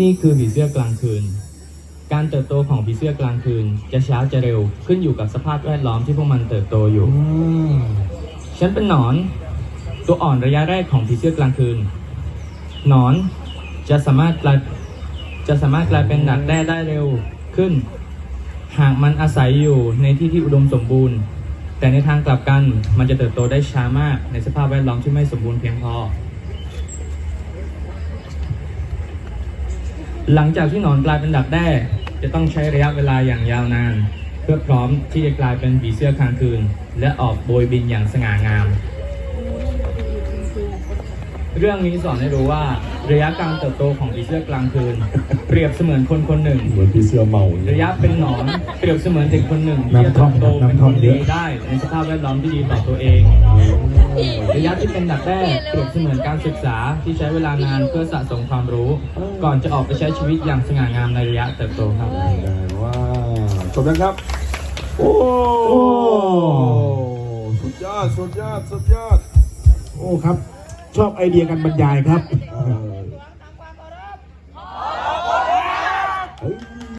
นี่คือผีเสื้อกลางคืน การเติบโตของผีเสื้อกลางคืน จะช้าจะเร็วขึ้นอยู่กับสภาพแวดล้อมที่พวกมันเติบโตอยู่ ฉันเป็นหนอน ตัวอ่อนระยะแรกของผีเสื้อกลางคืน หนอนจะสามารถกลายจะสามารถกลายเป็นดักแด้ได้เร็วขึ้น หากมันอาศัยอยู่ในที่ที่อุดมสมบูรณ์ แต่ในทางกลับกันมันจะเติบโตได้ช้ามากในสภาพแวดล้อมที่ไม่สมบูรณ์เพียงพอ หลังจากที่หนอนกลายเป็นดักแด้จะต้องใช้ระยะเวลาอย่างยาวนาน เพื่อพร้อมที่จะกลายเป็นผีเสื้อคางคืน และออกโบยบินอย่างสง่างาม เรื่องนี้สอนให้รู้ว่าระยะการเติบโตของผีเสื้อกลางคืน เปรียบเสมือนคนคนหนึ่ง เหมือนพี่เสื้อเมาอย่างระเงี้ยยะเป็นหนอนเปรียบเสมือนเด็กคนหนึ่งที่จะเติบโตเป็นคนดีได้ในสภาพแวดล้อมที่ดีต่อตัวเอง ระยะที่เป็นดักแด้เปรียบเสมือนการศึกษาที่ใช้เวลานานเพื่อสะสมความรู้ ก่อนจะออกไปใช้ชีวิตอย่างสง่างามในระยะเติบโตครับ ได้ว่าจบแล้วครับ โอ้โอ้สุดยอดสุดยอดสุดยอด โอ้ครับ ชอบไอเดียการบรรยายครับ